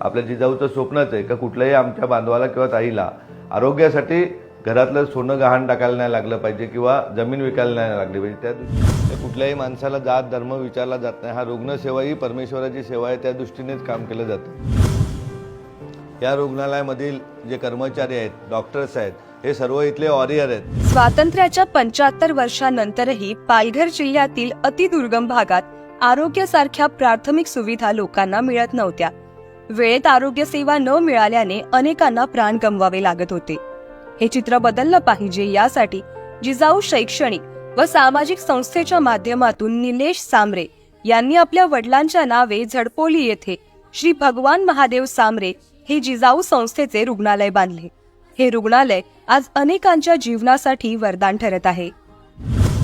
आपल्या जिजाऊचं स्वप्नच आहे का कुठल्याही आमच्या बांधवाला किंवा ताईला आरोग्यासाठी घरातलं सोनं गहाण टाकायला नाही लागलं पाहिजे किंवा जमीन विकायला नाही लागली पाहिजे. त्या दृष्टीने कुठल्याही माणसाला जात धर्म विचारला जात नाही. हा रुग्णसेवा ही परमेश्वराची सेवा आहे. त्या दृष्टीनेच काम केलं जातं. या रुग्णालयामधील जे कर्मचारी आहेत डॉक्टर्स आहेत हे सर्व इथले वॉरियर आहेत. स्वातंत्र्याच्या पंच्याहत्तर वर्षानंतरही पालघर जिल्ह्यातील अतिदुर्गम भागात आरोग्यासारख्या प्राथमिक सुविधा लोकांना मिळत नव्हत्या. वेळेत आरोग्य सेवा न मिळाल्याने अनेकांना प्राण गमवावे लागत होते. हे चित्र बदललं पाहिजे यासाठी जिजाऊ शैक्षणिक व सामाजिक संस्थेच्या माध्यमातून निलेश सामरे यांनी आपल्या वडिलांच्या नावे झडपोली येथे श्री भगवान महादेव सामरे हे जिजाऊ संस्थेचे रुग्णालय बांधले. हे रुग्णालय आज अनेकांच्या जीवनासाठी वरदान ठरत आहे.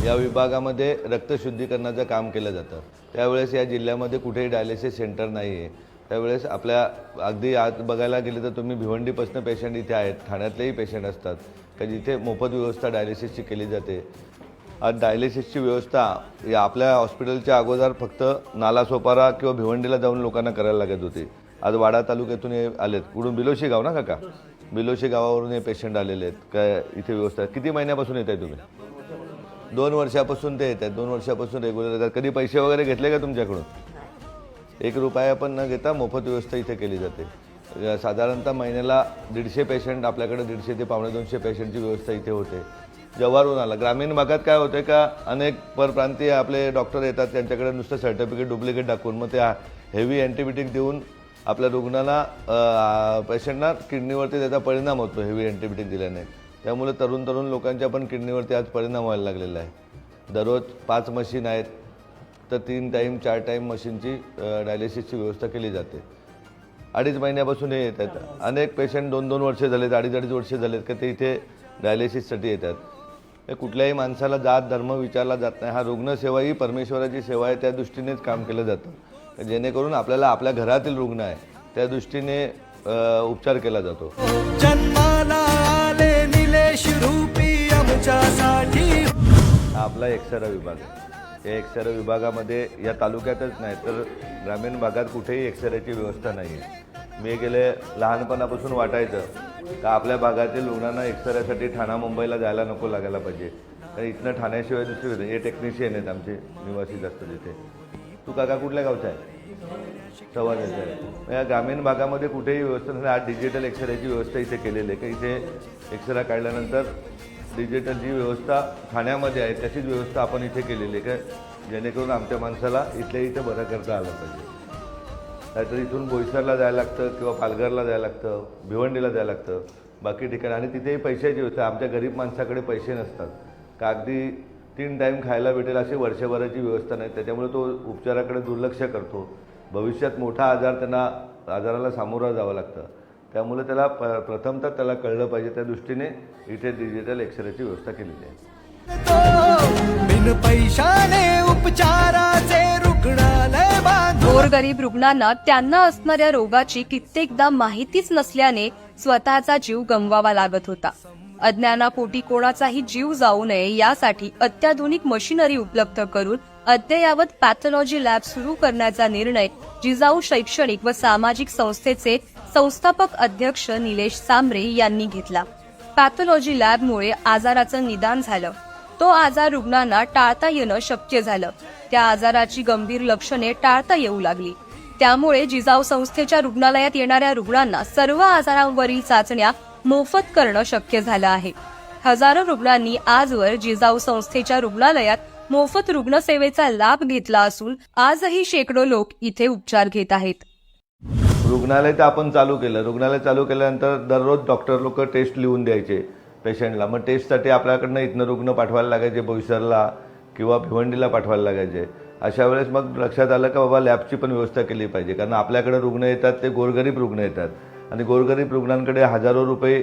या विभागामध्ये रक्तशुद्धीकरणाचं काम केलं जातं. त्यावेळेस या जिल्ह्यामध्ये कुठेही डायलिसिस सेंटर नाही आहे त्यावेळेस आपल्या अगदी आज बघायला गेले तर तुम्ही भिवंडीपासून पेशंट इथे आहेत ठाण्यातलेही पेशंट असतात. का जिथे मोफत व्यवस्था डायलिसिसची केली जाते? आज डायलिसिसची व्यवस्था या आपल्या हॉस्पिटलच्या अगोदर फक्त नालासोपारा किंवा भिवंडीला जाऊन लोकांना करायला लागत होती. आज वाडा तालुक्यातून हे आलेत. कुठून? बिलोशी गाव ना काका? बिलोशी गावावरून हे पेशंट आलेले आहेत. काय इथे व्यवस्था? किती महिन्यापासून येत आहे तुम्ही? दोन वर्षापासून ते येत आहेत दोन वर्षापासून रेग्युलर येतात. कधी पैसे वगैरे घेतले का तुमच्याकडून? एक रुपया पण न घेता मोफत व्यवस्था इथे केली जाते. साधारणतः महिन्याला दीडशे पेशंट आपल्याकडे दीडशे ते पावणे दोनशे पेशंटची व्यवस्था इथे होते. जव्हारून आला. ग्रामीण भागात काय होते का अनेक परप्रांतीय आपले डॉक्टर येतात त्यांच्याकडे नुसतं सर्टिफिकेट डुप्लिकेट दाखवून मग ते हेवी अँटीबायोटिक देऊन आपल्या रुग्णाला पेशंटना किडनीवरती त्याचा परिणाम होतो हेवी अँटीबायोटिक दिल्याने. त्यामुळे तरुण तरुण लोकांच्या पण किडनीवरती आज परिणाम व्हायला लागलेला आहे. दररोज पाच मशीन आहेत. तर तीन टाईम चार टाईम मशीनची डायलिसिसची व्यवस्था केली जाते. अडीच महिन्यापासून हे येत आहेत. अनेक पेशंट दोन दोन वर्षे झालेत अडीच अडीच वर्षे झालेत का ते इथे डायलिसिससाठी येतात. हे कुठल्याही माणसाला जात धर्म विचारला जात नाही. हा रुग्णसेवा ही परमेश्वराची सेवा आहे त्या दृष्टीनेच काम केलं जातं. जेणेकरून आपल्याला आपल्या घरातील रुग्ण आहे त्या दृष्टीने उपचार केला जातो. आले निलेश रूपी आमच्यासाठी. हा आपला एक्सरा विभाग आहे. या एक्सरा विभागामध्ये या तालुक्यातच नाही तर ग्रामीण भागात कुठेही एक्सऱ्याची व्यवस्था नाही आहे मी गेले लहानपणापासून वाटायचं का आपल्या भागातील रुग्णांना एक्सऱ्यासाठी ठाणा मुंबईला जायला नको लागायला पाहिजे. कारण इथनं ठाण्याशिवाय दुसरी हे टेक्निशियन आहेत आमचे निवासी असतात तिथे. तू काका कुठल्या गावचा आहे? सवाजाचा आहे. या ग्रामीण भागामध्ये कुठेही व्यवस्था नाही आज डिजिटल एक्सरेची व्यवस्था इथे केलेली आहे. का इथे एक्सरा काढल्यानंतर डिजिटल जी व्यवस्था ठाण्यामध्ये आहे त्याचीच व्यवस्था आपण इथे केलेली आहे का जेणेकरून आमच्या माणसाला इथल्या इथं बरं करता आलं पाहिजे. नाहीतर इथून बोईसरला जायला लागतं किंवा पालघरला जायला लागतं भिवंडीला जायला लागतं बाकी ठिकाणी. आणि तिथेही पैशाची व्यवस्था आमच्या गरीब माणसाकडे पैसे नसतात. का अगदी तीन टाईम खायला भेटेल अशी वर्षभराची व्यवस्था नाही त्याच्यामुळे तो उपचाराकडे दुर्लक्ष करतो. भविष्यात मोठा आजार त्यांना आजाराला सामोरं जावं लागतं. त्यामुळे त्याला प प्रथमतः त्याला कळलं पाहिजे त्या दृष्टीने इथे डिजिटल एक्सरेची व्यवस्था केलेली आहे. गोरगरीब रुग्णांना त्यांना असणाऱ्या रोगाची कित्येकदा माहितीच नसल्याने स्वतःचा जीव गमवावा लागत होता. अज्ञानापोटी कोणाचाही जीव जाऊ नये यासाठी अत्याधुनिक मशिनरी उपलब्ध करून अद्ययावत पॅथॉलॉजी लॅब सुरू करण्याचा निर्णय जिजाऊ शैक्षणिक व सामाजिक संस्थेचे संस्थापक अध्यक्ष निलेश सांबरे यांनी घेतला. पॅथॉलॉजी लॅबमुळे आजाराचं निदान झालं. तो आजार रुग्णांना टाळता येणं शक्य झालं. त्या आजाराची गंभीर लक्षणे टाळता येऊ लागली. त्यामुळे जिजाऊ संस्थेच्या रुग्णालयात येणाऱ्या रुग्णांना सर्व आजारांवरील चाचण्या मोफत करणं शक्य झालं आहे. हजारो रुग्णांनी आजवर जिजाऊ संस्थेच्या रुग्णालयात मोफत रुग्णसेवेचा लाभ घेतला असून आजही शेकडो लोक इथे उपचार घेत आहेत. रुग्णालय तर आपण चालू केलं. रुग्णालय चालू केल्यानंतर दररोज डॉक्टर लोक टेस्ट लिहून द्यायचे पेशंटला मग टेस्टसाठी आपल्याकडनं इथनं रुग्ण पाठवायला लागायचे बोईसरला किंवा भिवंडीला पाठवायला लागायचे. अशा वेळेस मग लक्षात आलं का बाबा लॅबची पण व्यवस्था केली पाहिजे. कारण आपल्याकडे रुग्ण येतात ते गोरगरीब रुग्ण येतात. आणि गोरगरीब रुग्णांकडे हजारो रुपये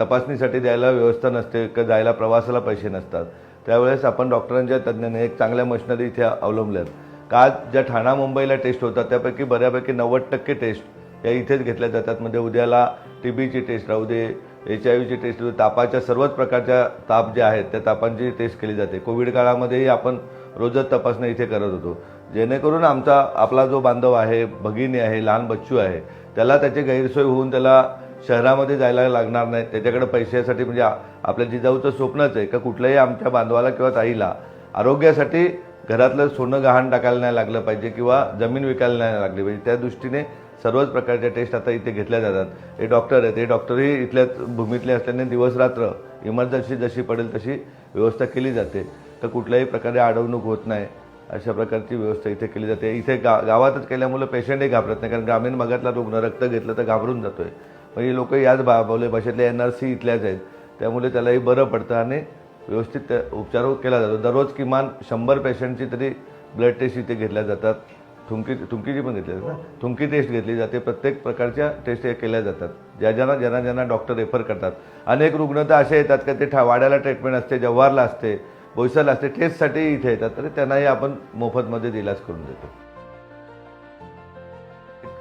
तपासणीसाठी द्यायला व्यवस्था नसते का जायला प्रवासाला पैसे नसतात. त्यावेळेस आपण डॉक्टरांच्या तज्ज्ञाने एक चांगल्या मशिनरी इथे अवलंबल्यात. का ज्या ठाणा मुंबईला टेस्ट होतात त्यापैकी बऱ्यापैकी नव्वद टक्के टेस्ट या इथेच घेतल्या जातात. म्हणजे उद्याला टी बीची टेस्ट राहू दे एच आय व्हीची टेस्ट राहू दे तापाच्या सर्वच प्रकारच्या ताप जे आहेत त्या तापांची टेस्ट केली जाते. कोविड काळामध्येही आपण रोजच तपासण्या इथे करत होतो. जेणेकरून आमचा आपला जो बांधव आहे भगिनी आहे लहान बच्चू आहे त्याला त्याची गैरसोय होऊन त्याला शहरामध्ये जायला लागणार नाही. त्याच्याकडे पैशासाठी म्हणजे आपल्या जिजाऊचं स्वप्नच आहे का कुठल्याही आमच्या बांधवाला किंवा ताईला आरोग्यासाठी घरातलं सोनं गहाण टाकायला नाही लागलं पाहिजे किंवा जमीन विकायला नाही लागली पाहिजे. त्या दृष्टीने सर्वच प्रकारच्या टेस्ट आता इथे घेतल्या जातात. हे डॉक्टर आहेत. हे डॉक्टरही इथल्याच भूमीतले असल्याने दिवसरात्र इमर्जन्सी जशी पडेल तशी व्यवस्था केली जाते. तर कुठल्याही प्रकारे अडवणूक होत नाही. अशा प्रकारची व्यवस्था इथे केली जाते. इथे गा गावातच केल्यामुळं पेशंटही घाबरत नाही. कारण ग्रामीण भागातला रुग्ण रक्त घेतलं तर घाबरून जातोय. म्हणजे लोक याच बा भाषेतले एन आर सी इथल्याच आहेत. त्यामुळे त्यालाही बरं पडतं आणि व्यवस्थित त्या उपचार केला जातो. दररोज किमान शंभर पेशंटची तरी ब्लड टेस्ट इथे घेतल्या जातात. थुंकी थुंकीची पण घेतली जाते थुंकी टेस्ट घेतली जाते. प्रत्येक प्रकारच्या टेस्ट केल्या जातात. ज्या ज्यांना ज्यांना ज्यांना डॉक्टर रेफर करतात. अनेक रुग्ण तर असे येतात का ते ठा वाड्याला ट्रीटमेंट असते जव्हारला असते बोईसरला असते टेस्टसाठी इथे येतात. तर त्यांनाही आपण मोफतमध्ये इलाज करून देतो.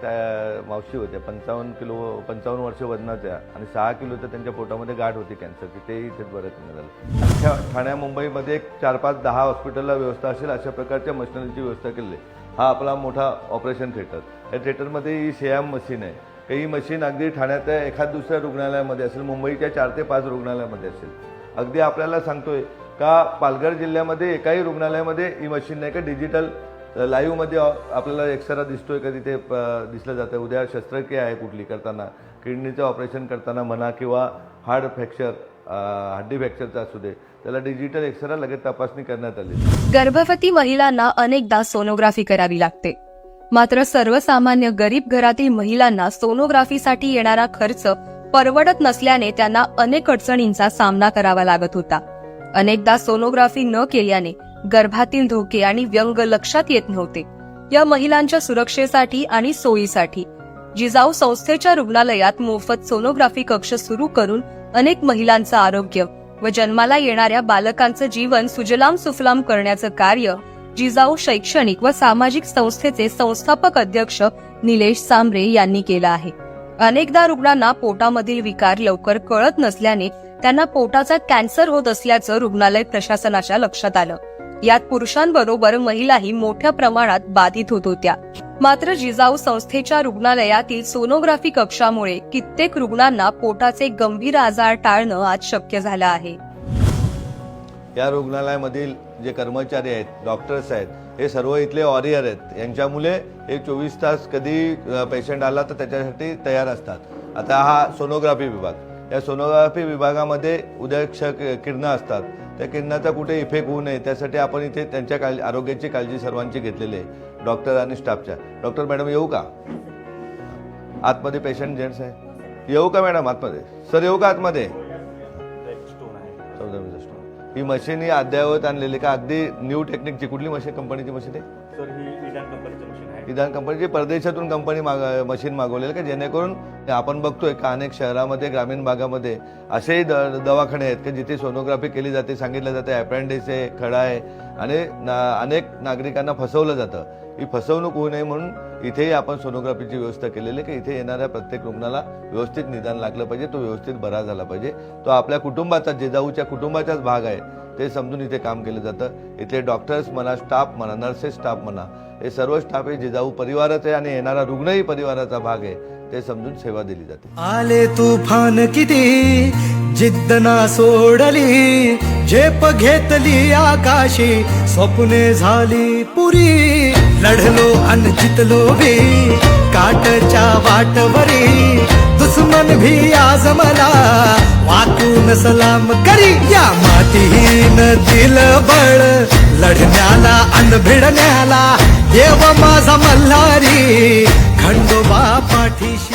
त्या मावशी होत्या. पंचावन्न किलो पंचावन्न वर्ष वजनाच्या आणि सहा किलो तर त्यांच्या पोटामध्ये गाठ होती कॅन्सरची तेही इथेच बरं करण्यात आलं अख्ख्या ठाण्या मुंबईमध्ये एक चार पाच दहा हॉस्पिटलला व्यवस्था असेल अशा प्रकारच्या मशिनरीची व्यवस्था केली. आहे हा आपला मोठा ऑपरेशन थिएटर या थिएटरमध्ये ही शेयाम मशीन आहे. ही मशीन अगदी ठाण्याच्या एखाद दुसऱ्या रुग्णालयामध्ये असेल मुंबईच्या चार ते पाच रुग्णालयामध्ये असेल. अगदी आपल्याला सांगतोय का पालघर जिल्ह्यामध्ये एकाही रुग्णालयामध्ये ही मशीन नाही का? डिजिटल लाईव्हमध्ये आपल्याला एक्सरा दिसतोय का तिथे प- दिसलं जातं उद्या शस्त्रक्रिया आहे कुठली करताना. किडनीचं ऑपरेशन करताना म्हणा किंवा हार्ड फ्रॅक्चर हड्डी फ्रॅक्चरचा असू दे त्याला डिजिटल एक्सरा लगेच तपासणी करण्यात आली. गर्भवती महिलांना अनेकदा सोनोग्राफी करावी लागते. मात्र सर्वसामान्य गरीब घरातील महिलांना सोनोग्राफीसाठी येणारा खर्च परवडत नसल्याने त्यांना अनेक अडचणींचा सामना करावा लागत होता. अनेकदा सोनोग्राफी न केल्याने गर्भातील धोके आणि व्यंग लक्षात येत नव्हते. या महिलांच्या सुरक्षेसाठी आणि सोयीसाठी जिजाऊ संस्थेच्या रुग्णालयात मोफत सोनोग्राफी कक्ष सुरू करून अनेक महिलांचं आरोग्य व जन्माला येणाऱ्या बालकांचं जीवन सुजलाम सुफलाम करण्याचं कार्य जिजाऊ शैक्षणिक व सामाजिक संस्थेचे संस्थापक अध्यक्ष निलेश सांबरे यांनी केलं आहे. अनेकदा रुग्णांना पोटामधील विकार लवकर कळत नसल्याने त्यांना पोटाचा कॅन्सर होत असल्याचं रुग्णालय प्रशासनाच्या लक्षात आलं. यात पुरुषांबरोबर महिलाही मोठ्या प्रमाणात बाधित होत होत्या. मात्र जिजाऊ संस्थेच्या रुग्णालयातील सोनोग्राफी कक्षामुळे कित्येक रुग्णांना पोटाचे गंभीर आजार टाळणं आज शक्य झालं आहे. या रुग्णालयामधील जे कर्मचारी आहेत डॉक्टर्स आहेत हे सर्व इथले वॉरियर आहेत. यांच्यामुळे हे चोवीस तास कधी पेशंट आला तर त्याच्यासाठी तयार असतात. आता हा सोनोग्राफी विभाग. या सोनोग्राफी विभागामध्ये उदय क्ष किरणं असतात. त्या किरणाचा कुठे इफेक्ट होऊ नये त्यासाठी आपण इथे त्यांच्या काळजी आरोग्याची काळजी सर्वांची घेतलेली आहे डॉक्टर आणि स्टाफच्या डॉक्टर मॅडम येऊ का? आतमध्ये पेशंट जेंट्स आहे येऊ का मॅडम आतमध्ये? सर येऊ का आतमध्ये? चौदा स्टोन ही मशीन ही अद्ययावत आणलेली का? अगदी न्यू टेक्निकची कुठली मशीन कंपनीची मशीन आहे? सर ही कंपनीची मशीन आहे. विधान कंपनीची परदेशातून कंपनी माग मशीन मागवलेलं का जेणेकरून आपण बघतोय का अनेक शहरामध्ये ग्रामीण भागामध्ये असेही द दवाखाने आहेत की जिथे सोनोग्राफी केली जाते सांगितलं जाते अपेंडिक्स आहे खडा आहे आणि ना- अनेक नागरिकांना फसवलं जातं. ही फसवणूक होऊ नये म्हणून इथेही आपण सोनोग्राफीची व्यवस्था केलेली आहे की इथे येणाऱ्या प्रत्येक रुग्णाला व्यवस्थित निदान लागलं पाहिजे तो व्यवस्थित बरा झाला पाहिजे. तो आपल्या कुटुंबाचा जिजाऊच्या कुटुंबाचाच भाग आहे. ते समजून इथे काम केलं जातं. इथले डॉक्टर्स म्हणा स्टाफ म्हणा नर्सेस स्टाफ म्हणा हे सर्व स्टाफ हे जिजाऊ परिवाराचे आणि येणारा रुग्णही परिवाराचा भाग आहे. ते समजून सेवा दिली जाते. आले तुफान किती? जिद्द ना सोडली. झेप घेतली आकाशी. स्वप्ने झाली पुरी. लढलो अन जितलो बी. काटच्या वाटवरी. दुश्मन भी आज मला वाकून सलाम करी या मातीहीन दिल बळ. लढण्याला अन भिडण्याला देव माझा मल्हारी खंडोबा पाठीशी